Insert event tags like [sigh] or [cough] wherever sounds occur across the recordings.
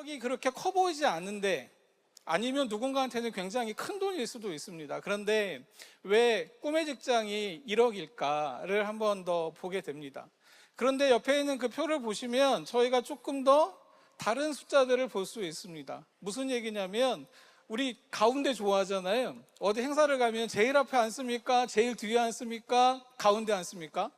기억이 그렇게 커 보이지 않는데 아니면 누군가한테는 굉장히 큰 돈일 수도 있습니다. 그런데 왜 꿈의 직장이 1억일까를 한 번 더 보게 됩니다. 그런데 옆에 있는 그 표를 보시면 저희가 조금 더 다른 숫자들을 볼 수 있습니다. 무슨 얘기냐면 우리 가운데 좋아하잖아요. 어디 행사를 가면 제일 앞에 앉습니까? 제일 뒤에 앉습니까? 가운데 앉습니까?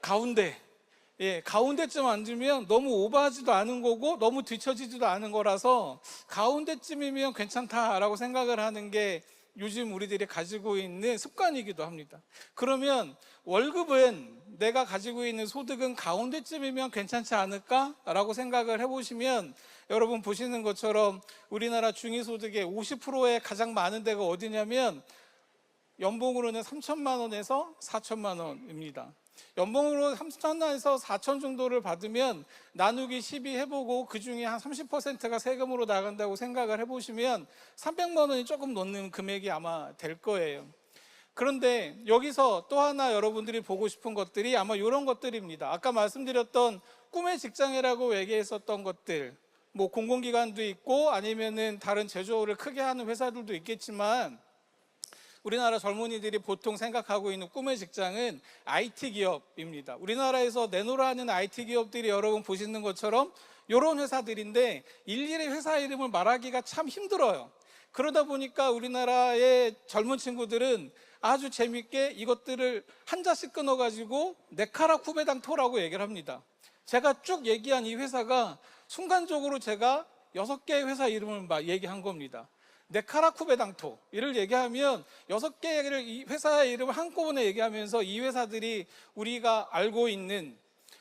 가운데. 예, 가운데쯤 앉으면 너무 오버하지도 않은 거고 너무 뒤처지지도 않은 거라서 가운데쯤이면 괜찮다라고 생각을 하는 게 요즘 우리들이 가지고 있는 습관이기도 합니다. 그러면 월급은 내가 가지고 있는 소득은 가운데쯤이면 괜찮지 않을까라고 생각을 해보시면 여러분 보시는 것처럼 우리나라 중위소득의 50%에 가장 많은 데가 어디냐면 연봉으로는 3천만 원에서 4천만 원입니다. 연봉으로 3천 원에서 4천 정도를 받으면 나누기 12 해보고 그 중에 한 30%가 세금으로 나간다고 생각을 해보시면 300만 원이 조금 넘는 금액이 아마 될 거예요. 그런데 여기서 또 하나 여러분들이 보고 싶은 것들이 아마 이런 것들입니다. 아까 말씀드렸던 꿈의 직장이라고 얘기했었던 것들, 뭐 공공기관도 있고 아니면은 다른 제조를 크게 하는 회사들도 있겠지만 우리나라 젊은이들이 보통 생각하고 있는 꿈의 직장은 IT 기업입니다. 우리나라에서 내놓으라 하는 IT 기업들이 여러분 보시는 것처럼 이런 회사들인데 일일이 회사 이름을 말하기가 참 힘들어요. 그러다 보니까 우리나라의 젊은 친구들은 아주 재밌게 이것들을 한 자씩 끊어가지고 네카라 쿠베당토라고 얘기를 합니다. 제가 쭉 얘기한 이 회사가 순간적으로 제가 여섯 개의 회사 이름을 막 얘기한 겁니다. 네카라쿠베 당토 이를 얘기하면 여섯 개를 이 회사의 이름을 한꺼번에 얘기하면서 이 회사들이 우리가 알고 있는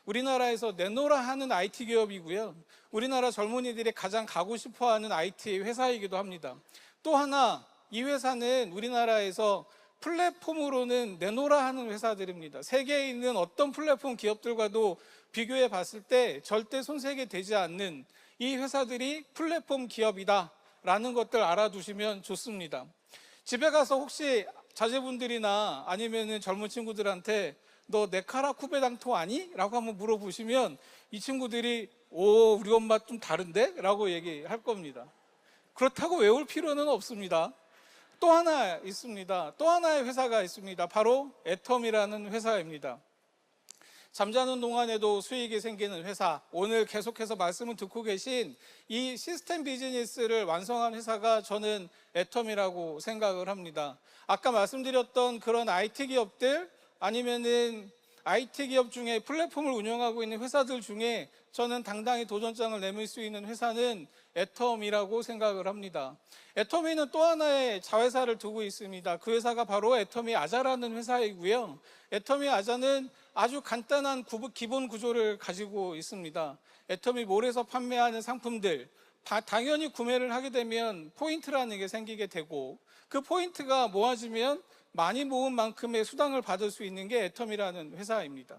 우리나라에서 내노라 하는 IT 기업이고요. 우리나라 젊은이들이 가장 가고 싶어 하는 IT 회사이기도 합니다. 또 하나 이 회사는 우리나라에서 플랫폼으로는 내노라 하는 회사들입니다. 세계에 있는 어떤 플랫폼 기업들과도 비교해 봤을 때 절대 손색이 되지 않는 이 회사들이 플랫폼 기업이다. 라는 것들 알아두시면 좋습니다. 집에 가서 혹시 자제분들이나 아니면은 젊은 친구들한테 너 네카라 쿠베당토 아니? 라고 한번 물어보시면 이 친구들이 오, 우리 엄마 좀 다른데? 라고 얘기할 겁니다. 그렇다고 외울 필요는 없습니다. 또 하나 있습니다. 또 하나의 회사가 있습니다. 바로 애텀이라는 회사입니다. 잠자는 동안에도 수익이 생기는 회사. 오늘 계속해서 말씀을 듣고 계신 이 시스템 비즈니스를 완성한 회사가 저는 애텀이라고 생각을 합니다. 아까 말씀드렸던 그런 IT 기업들 아니면은 IT 기업 중에 플랫폼을 운영하고 있는 회사들 중에 저는 당당히 도전장을 내밀 수 있는 회사는 애텀이라고 생각을 합니다. 애터미는 또 하나의 자회사를 두고 있습니다. 그 회사가 바로 애터미 아자라는 회사이고요. 애터미 아자는 아주 간단한 기본 구조를 가지고 있습니다. 애터미 몰에서 판매하는 상품들, 다- 당연히 구매를 하게 되면 포인트라는 게 생기게 되고 그 포인트가 모아지면 많이 모은 만큼의 수당을 받을 수 있는 게 애터미라는 회사입니다.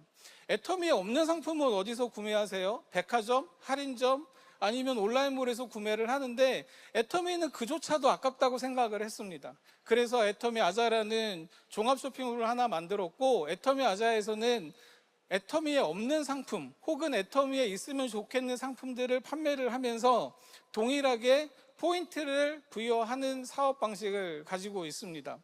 애터미에 없는 상품은 어디서 구매하세요? 백화점, 할인점, 아니면 온라인몰에서 구매를 하는데 애터미는 그조차도 아깝다고 생각을 했습니다. 그래서 애터미 아자라는 종합 쇼핑몰을 하나 만들었고 애터미 아자에서는 애터미에 없는 상품 혹은 애터미에 있으면 좋겠는 상품들을 판매를 하면서 동일하게 포인트를 부여하는 사업 방식을 가지고 있습니다.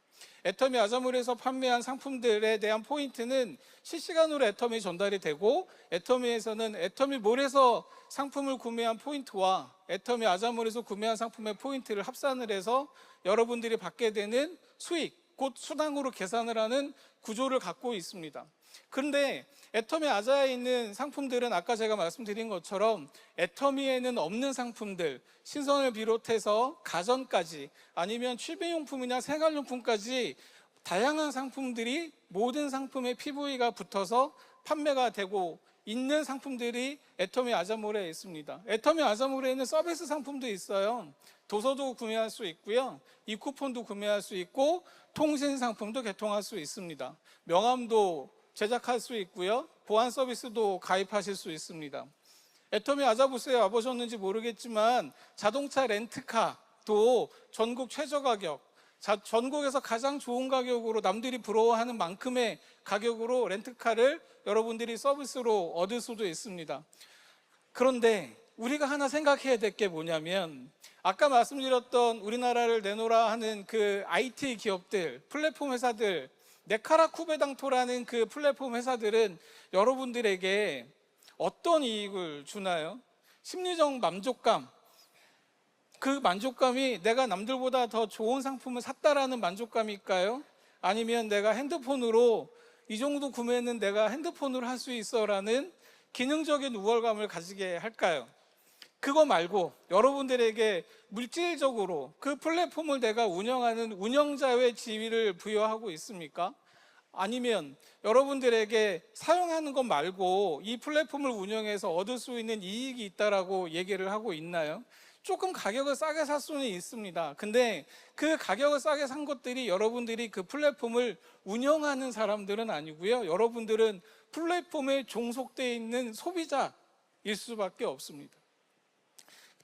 애터미 아자몰에서 판매한 상품들에 대한 포인트는 실시간으로 애터미 전달이 되고 애터미에서는 애터미 몰에서 상품을 구매한 포인트와 애터미 아자몰에서 구매한 상품의 포인트를 합산을 해서 여러분들이 받게 되는 수익, 곧 수당으로 계산을 하는 구조를 갖고 있습니다. 그런데 애터미 아자에 있는 상품들은 아까 제가 말씀드린 것처럼 애터미에는 없는 상품들, 신선을 비롯해서 가전까지 아니면 취미용품이나 생활용품까지 다양한 상품들이 모든 상품에 PV가 붙어서 판매가 되고 있는 상품들이 애터미 아자몰에 있습니다. 애터미 아자몰에는 서비스 상품도 있어요. 도서도 구매할 수 있고요. 이 쿠폰도 구매할 수 있고 통신 상품도 개통할 수 있습니다. 명함도 제작할 수 있고요. 보안 서비스도 가입하실 수 있습니다. 애터미 아자부스에 와보셨는지 모르겠지만 자동차 렌트카도 전국 최저 가격, 자- 전국에서 가장 좋은 가격으로 남들이 부러워하는 만큼의 가격으로 렌트카를 여러분들이 서비스로 얻을 수도 있습니다. 그런데 우리가 하나 생각해야 될 게 뭐냐면 아까 말씀드렸던 우리나라를 내놓으라 하는 그 IT 기업들, 플랫폼 회사들, 네카라 쿠베당토라는 그 플랫폼 회사들은 여러분들에게 어떤 이익을 주나요? 심리적 만족감. 그 만족감이 내가 남들보다 더 좋은 상품을 샀다라는 만족감일까요? 아니면 내가 핸드폰으로 이 정도 구매는 내가 핸드폰으로 할 수 있어라는 기능적인 우월감을 가지게 할까요? 그거 말고 여러분들에게 물질적으로 그 플랫폼을 내가 운영하는 운영자의 지위를 부여하고 있습니까? 아니면 여러분들에게 사용하는 것 말고 이 플랫폼을 운영해서 얻을 수 있는 이익이 있다라고 얘기를 하고 있나요? 조금 가격을 싸게 살 수는 있습니다. 근데 그 가격을 싸게 산 것들이 여러분들이 그 플랫폼을 운영하는 사람들은 아니고요. 여러분들은 플랫폼에 종속되어 있는 소비자일 수밖에 없습니다.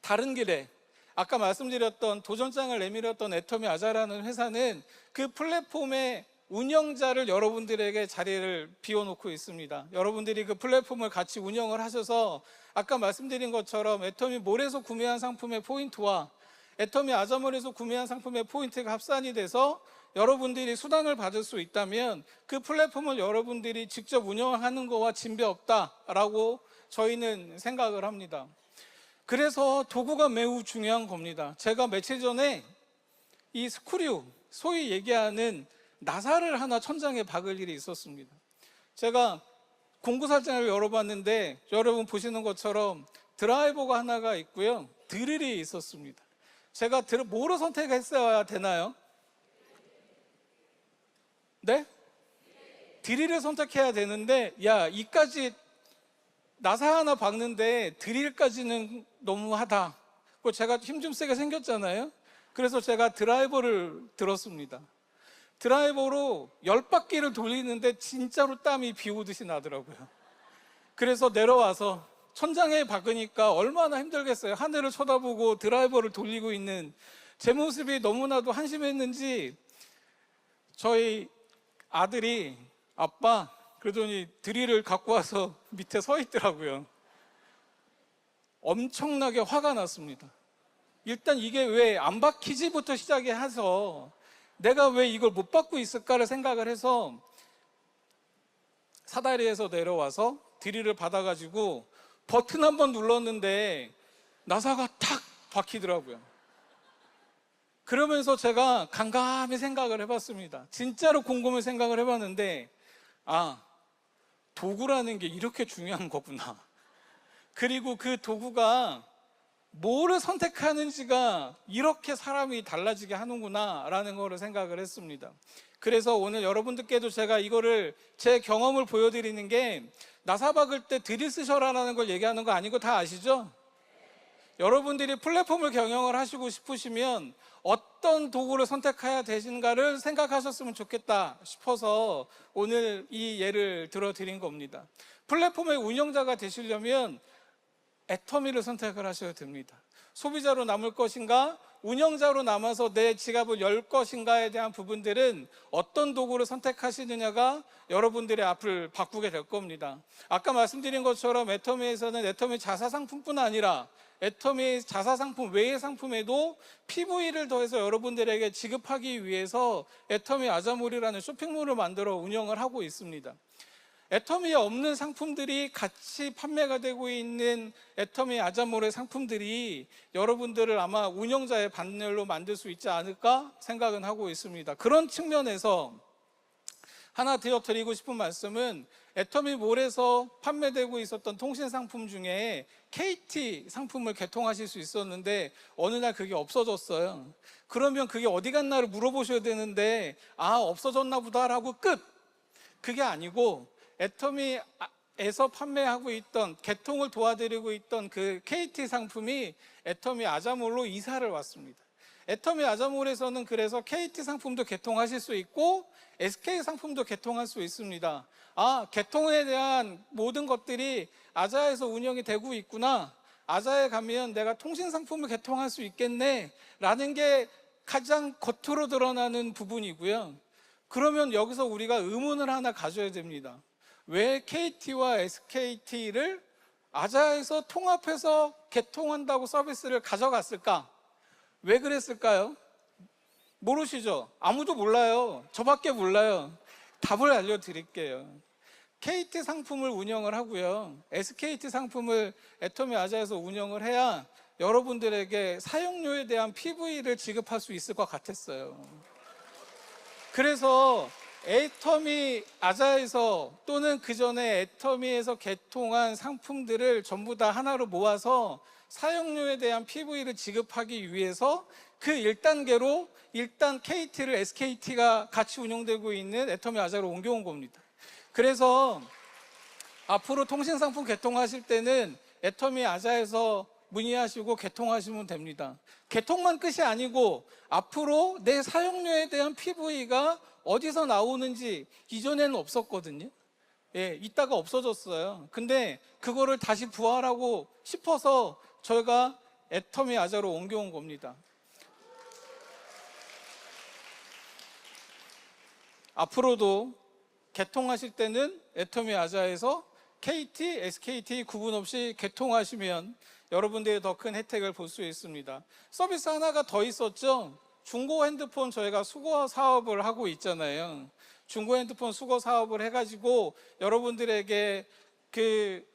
다른 길에 아까 말씀드렸던 도전장을 내밀었던 애터미 아자라는 회사는 그 플랫폼의 운영자를 여러분들에게 자리를 비워놓고 있습니다. 여러분들이 그 플랫폼을 같이 운영을 하셔서 아까 말씀드린 것처럼 애터미 몰에서 구매한 상품의 포인트와 애터미 아자몰에서 구매한 상품의 포인트가 합산이 돼서 여러분들이 수당을 받을 수 있다면 그 플랫폼을 여러분들이 직접 운영하는 거와 진배 없다라고 저희는 생각을 합니다. 그래서 도구가 매우 중요한 겁니다. 제가 며칠 전에 이 스크류, 소위 얘기하는 나사를 하나 천장에 박을 일이 있었습니다. 제가 공구살장을 열어봤는데 여러분 보시는 것처럼 드라이버가 하나가 있고요. 드릴이 있었습니다. 제가 드- 뭐로 선택했어야 되나요? 네? 드릴을 선택해야 되는데 야 이까지 나사 하나 박는데 드릴까지는 너무하다. 그 제가 힘 좀 세게 생겼잖아요. 그래서 제가 드라이버를 들었습니다. 드라이버로 열 바퀴를 돌리는데 진짜로 땀이 비 오듯이 나더라고요. 그래서 내려와서 천장에 박으니까 얼마나 힘들겠어요. 하늘을 쳐다보고 드라이버를 돌리고 있는 제 모습이 너무나도 한심했는지 저희 아들이 아빠 그러더니 드릴을 갖고 와서 [laughs] 밑에 서 있더라고요. 엄청나게 화가 났습니다. 일단 이게 왜 안 박히지부터 시작해 해서 내가 왜 이걸 못 받고 있을까를 생각을 해서 사다리에서 내려와서 드릴을 받아가지고 버튼 한 번 눌렀는데 나사가 탁 박히더라고요. 그러면서 제가 간감히 생각을 해봤습니다. 진짜로 곰곰이 생각을 해봤는데, 아, 도구라는 게 이렇게 중요한 거구나. 그리고 그 도구가 뭐를 선택하는지가 이렇게 사람이 달라지게 하는구나라는 거를 생각을 했습니다. 그래서 오늘 여러분들께도 제가 이거를 제 경험을 보여드리는 게 나사 박을 때 드릴 쓰셔라라는 걸 얘기하는 거 아니고 다 아시죠? 여러분들이 플랫폼을 경영을 하시고 싶으시면 어떤 도구를 선택해야 되신가를 생각하셨으면 좋겠다 싶어서 오늘 이 예를 들어드린 겁니다. 플랫폼의 운영자가 되시려면 애터미를 선택을 하셔야 됩니다. 소비자로 남을 것인가, 운영자로 남아서 내 지갑을 열 것인가에 대한 부분들은 어떤 도구를 선택하시느냐가 여러분들의 앞을 바꾸게 될 겁니다. 아까 말씀드린 것처럼 애터미에서는 애터미 자사 상품뿐 아니라 애터미 자사 상품 외의 상품에도 PV를 더해서 여러분들에게 지급하기 위해서 애터미 아자몰이라는 쇼핑몰을 만들어 운영을 하고 있습니다. 애터미에 없는 상품들이 같이 판매가 되고 있는 애터미 아자몰의 상품들이 여러분들을 아마 운영자의 반열로 만들 수 있지 않을까 생각은 하고 있습니다. 그런 측면에서 하나 드려드리고 싶은 말씀은 애터미 몰에서 판매되고 있었던 통신 상품 중에 KT 상품을 개통하실 수 있었는데 어느 날 그게 없어졌어요. 그러면 그게 어디 갔나를 물어보셔야 되는데 아 없어졌나 보다라고 끝. 그게 아니고 애터미 에서 판매하고 있던 개통을 도와드리고 있던 그 KT 상품이 애터미 아자몰로 이사를 왔습니다. 애터미 아자몰에서는 그래서 KT 상품도 개통하실 수 있고 SK 상품도 개통할 수 있습니다. 아, 개통에 대한 모든 것들이 아자에서 운영이 되고 있구나. 아자에 가면 내가 통신 상품을 개통할 수 있겠네. 라는 게 가장 겉으로 드러나는 부분이고요. 그러면 여기서 우리가 의문을 하나 가져야 됩니다. 왜 KT와 SKT를 아자에서 통합해서 개통한다고 서비스를 가져갔을까? 왜 그랬을까요? 모르시죠? 아무도 몰라요. 저밖에 몰라요. 답을 알려드릴게요. KT 상품을 운영을 하고요. SKT 상품을 애터미 아자에서 운영을 해야 여러분들에게 사용료에 대한 PV를 지급할 수 있을 것 같았어요. 그래서 애터미 아자에서 또는 그 전에 애터미에서 개통한 상품들을 전부 다 하나로 모아서 사용료에 대한 PV를 지급하기 위해서 그 1단계로 일단 KT를 SKT가 같이 운영되고 있는 애터미 아자로 옮겨온 겁니다. 그래서 앞으로 통신상품 개통하실 때는 애터미 아자에서 문의하시고 개통하시면 됩니다. 개통만 끝이 아니고 앞으로 내 사용료에 대한 PV가 어디서 나오는지 이전에는 없었거든요. 예, 이따가 없어졌어요. 근데 그거를 다시 부활하고 싶어서 저희가 애터미 아자로 옮겨온 겁니다. 앞으로도 개통하실 때는 애터미 아자에서 KT, SKT 구분 없이 개통하시면 여러분들이 더 큰 혜택을 볼 수 있습니다. 서비스 하나가 더 있었죠. 중고 핸드폰 저희가 수거 사업을 하고 있잖아요. 중고 핸드폰 수거 사업을 해가지고 여러분들에게 그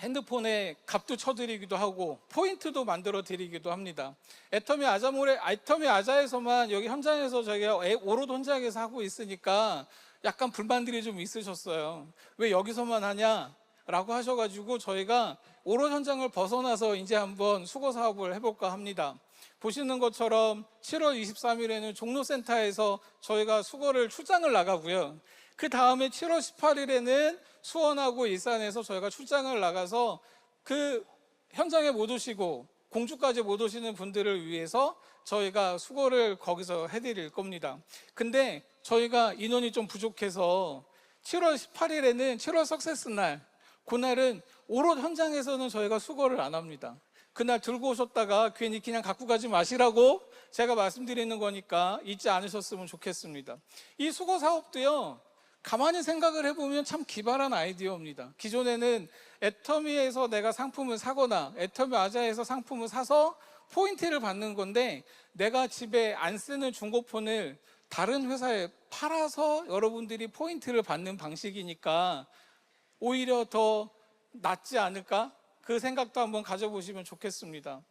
핸드폰에 값도 쳐드리기도 하고 포인트도 만들어 드리기도 합니다. 애터미 아자몰에 애터미 아자에서만 여기 현장에서 저희가 오롯 현장에서 하고 있으니까 약간 불만들이 좀 있으셨어요. 왜 여기서만 하냐? 라고 하셔가지고 저희가 오롯 현장을 벗어나서 이제 한번 수거 사업을 해볼까 합니다. 보시는 것처럼 7월 23일에는 종로센터에서 저희가 수거를 출장을 나가고요. 그 다음에 7월 18일에는 수원하고 일산에서 저희가 출장을 나가서 그 현장에 못 오시고 공주까지 못 오시는 분들을 위해서 저희가 수거를 거기서 해드릴 겁니다. 근데 저희가 인원이 좀 부족해서 7월 18일에는 7월 석세스 날, 그날은 오롯 현장에서는 저희가 수거를 안 합니다. 그날 들고 오셨다가 괜히 그냥 갖고 가지 마시라고 제가 말씀드리는 거니까 잊지 않으셨으면 좋겠습니다. 이 수거 사업도요, 가만히 생각을 해보면 참 기발한 아이디어입니다. 기존에는 애터미에서 내가 상품을 사거나 애터미 아자에서 상품을 사서 포인트를 받는 건데 내가 집에 안 쓰는 중고폰을 다른 회사에 팔아서 여러분들이 포인트를 받는 방식이니까 오히려 더 낫지 않을까? 그 생각도 한번 가져보시면 좋겠습니다.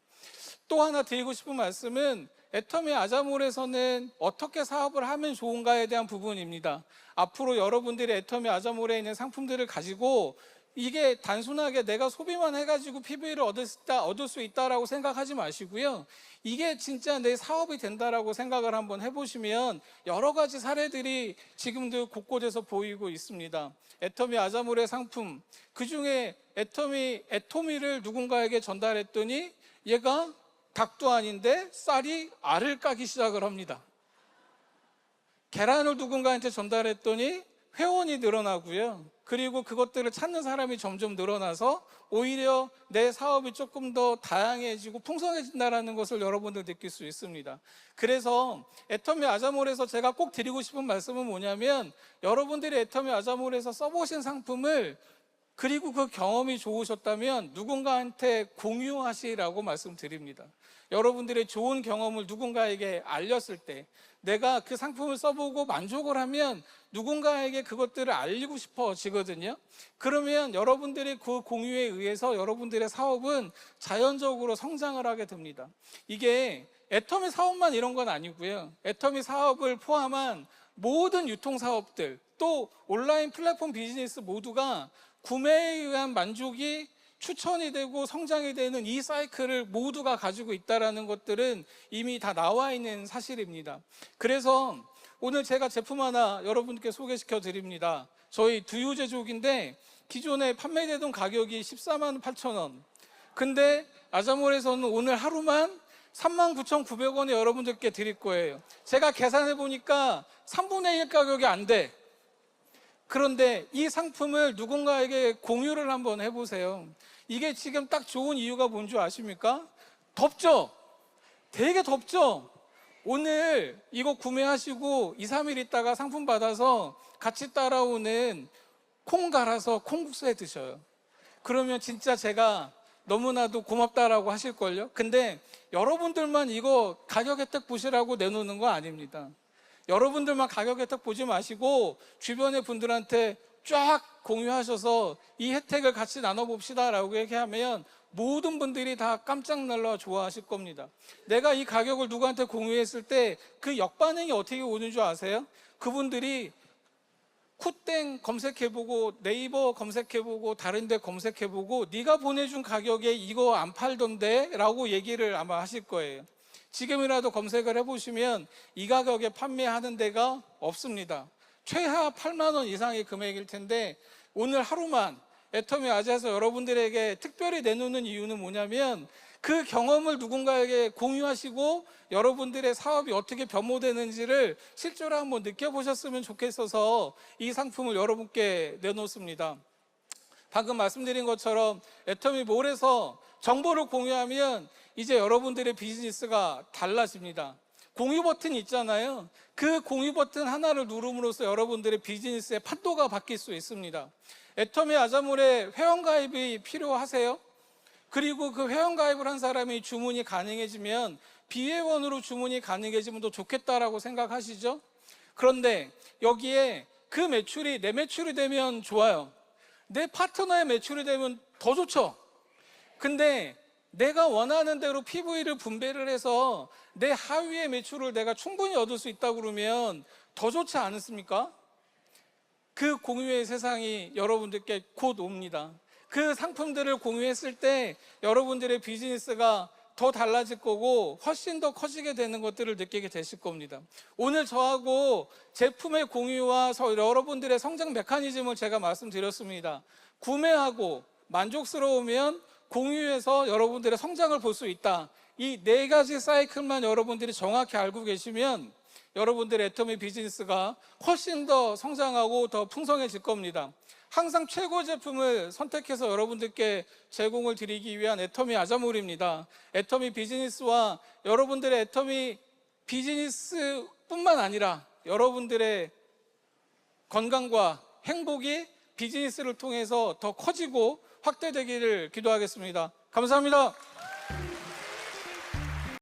또 하나 드리고 싶은 말씀은 애터미 아자몰에서는 어떻게 사업을 하면 좋은가에 대한 부분입니다. 앞으로 여러분들이 애터미 아자몰에 있는 상품들을 가지고 이게 단순하게 내가 소비만 해가지고 PV를 얻을 수, 있다, 얻을 수 있다라고 생각하지 마시고요. 이게 진짜 내 사업이 된다라고 생각을 한번 해보시면 여러 가지 사례들이 지금도 곳곳에서 보이고 있습니다. 애터미 아자몰의 상품, 그 중에 애터미, 애토미를 누군가에게 전달했더니 얘가 닭도 아닌데 쌀이 알을 까기 시작을 합니다. 계란을 누군가한테 전달했더니 회원이 늘어나고요. 그리고 그것들을 찾는 사람이 점점 늘어나서 오히려 내 사업이 조금 더 다양해지고 풍성해진다는 것을 여러분들 느낄 수 있습니다. 그래서 애터미 아자몰에서 제가 꼭 드리고 싶은 말씀은 뭐냐면 여러분들이 애터미 아자몰에서 써보신 상품을 그리고 그 경험이 좋으셨다면 누군가한테 공유하시라고 말씀드립니다. 여러분들의 좋은 경험을 누군가에게 알렸을 때 내가 그 상품을 써보고 만족을 하면 누군가에게 그것들을 알리고 싶어지거든요. 그러면 여러분들의 그 공유에 의해서 여러분들의 사업은 자연적으로 성장을 하게 됩니다. 이게 애터미 사업만 이런 건 아니고요. 애터미 사업을 포함한 모든 유통 사업들 또 온라인 플랫폼 비즈니스 모두가 구매에 의한 만족이 추천이 되고 성장이 되는 이 사이클을 모두가 가지고 있다라는 것들은 이미 다 나와 있는 사실입니다. 그래서 오늘 제가 제품 하나 여러분께 소개시켜 드립니다. 저희 두유 제조기인데 기존에 판매되던 가격이 14만 8천 원. 근데 아자몰에서는 오늘 하루만 39,900원에 여러분들께 드릴 거예요. 제가 계산해 보니까 3분의 1 가격이 안 돼. 그런데 이 상품을 누군가에게 공유를 한번 해보세요. 이게 지금 딱 좋은 이유가 뭔지 아십니까? 덥죠? 되게 덥죠? 오늘 이거 구매하시고 2, 3일 있다가 상품 받아서 같이 따라오는 콩 갈아서 콩국수에 드셔요. 그러면 진짜 제가 너무나도 고맙다라고 하실걸요? 근데 여러분들만 이거 가격 혜택 보시라고 내놓는 거 아닙니다. 여러분들만 가격 혜택 보지 마시고 주변의 분들한테 쫙 공유하셔서 이 혜택을 같이 나눠봅시다라고 얘기하면 모든 분들이 다 깜짝 놀라 좋아하실 겁니다. 내가 이 가격을 누구한테 공유했을 때 그 역반응이 어떻게 오는 줄 아세요? 그분들이 쿠땡 검색해보고 네이버 검색해보고 다른데 검색해보고 네가 보내준 가격에 이거 안 팔던데 라고 얘기를 아마 하실 거예요 지금이라도 검색을 해보시면 이 가격에 판매하는 데가 없습니다 최하 8만 원 이상의 금액일 텐데 오늘 하루만 애터미 아재에서 여러분들에게 특별히 내놓는 이유는 뭐냐면 그 경험을 누군가에게 공유하시고 여러분들의 사업이 어떻게 변모되는지를 실제로 한번 느껴보셨으면 좋겠어서 이 상품을 여러분께 내놓습니다. 방금 말씀드린 것처럼 애터미 몰에서 정보를 공유하면 이제 여러분들의 비즈니스가 달라집니다. 공유 버튼 있잖아요. 그 공유 버튼 하나를 누름으로써 여러분들의 비즈니스의 판도가 바뀔 수 있습니다. 애터미 아자몰에 회원가입이 필요하세요? 그리고 그 회원가입을 한 사람이 주문이 가능해지면 비회원으로 주문이 가능해지면 더 좋겠다라고 생각하시죠? 그런데 여기에 그 매출이 내 매출이 되면 좋아요. 내 파트너의 매출이 되면 더 좋죠. 근데 내가 원하는 대로 PV를 분배를 해서 내 하위의 매출을 내가 충분히 얻을 수 있다 그러면 더 좋지 않습니까? 그 공유의 세상이 여러분들께 곧 옵니다. 그 상품들을 공유했을 때 여러분들의 비즈니스가 더 달라질 거고 훨씬 더 커지게 되는 것들을 느끼게 되실 겁니다. 오늘 저하고 제품의 공유와 서- 여러분들의 성장 메커니즘을 제가 말씀드렸습니다. 구매하고 만족스러우면 공유해서 여러분들의 성장을 볼 수 있다. 이 네 가지 사이클만 여러분들이 정확히 알고 계시면 여러분들의 애터미 비즈니스가 훨씬 더 성장하고 더 풍성해질 겁니다. 항상 최고 제품을 선택해서 여러분들께 제공을 드리기 위한 애터미 아자몰입니다. 애터미 비즈니스와 여러분들의 애터미 비즈니스뿐만 아니라 여러분들의 건강과 행복이 비즈니스를 통해서 더 커지고 확대되기를 기도하겠습니다. 감사합니다.